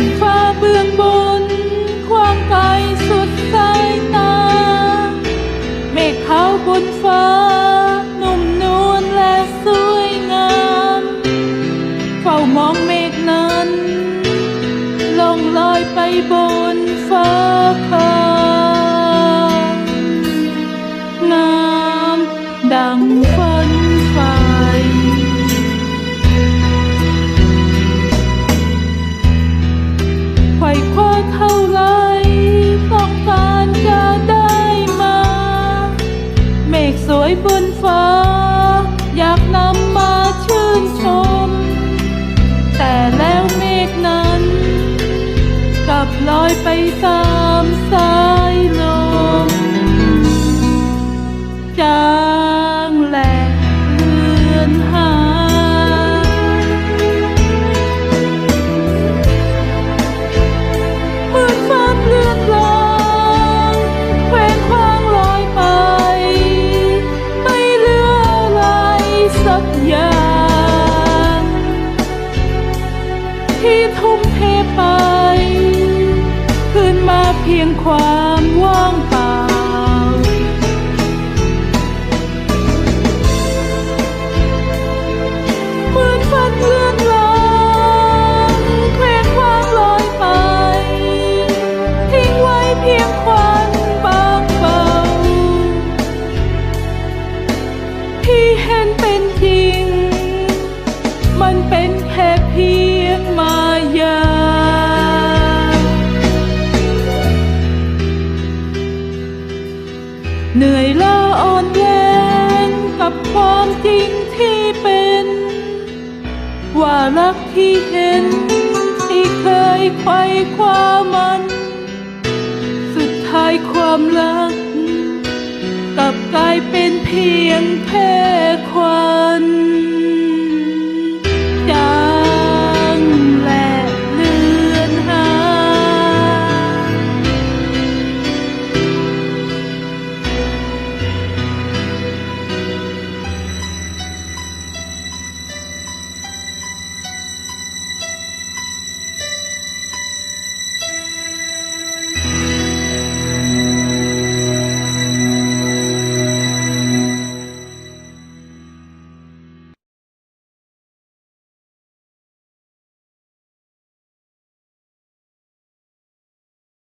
นฟ้าเบื้องบน ความไกลสุดสายตา เมฆขาวบนฟ้า นุ่มนวลและสวยงาม เฝ้ามองเมฆนั้น ลงลอยไปบน ว่คว้าเท่าไรต้องการจะได้มา เมฆสวยบนฟ้า อยากนำมาชื่นชม แต่แล้วเมฆนั้น กลับลอยไปตาม ทุ่มเทไป คืนมาเพียงความว่างเปล่า เหมือนฝันเลื่อนลางเคว้งคว้างลอยไป ทิ้งไว้เพียงควันบางเบา ที่เห็นเป็นจริง มันเป็นแค่เพียงมา ความจริงที่เป็น ว่ารักที่เห็น ที่เคยไขว่คว้ามัน สุดท้ายความรักกลับกลายเป็นเพียงแพ่ควัน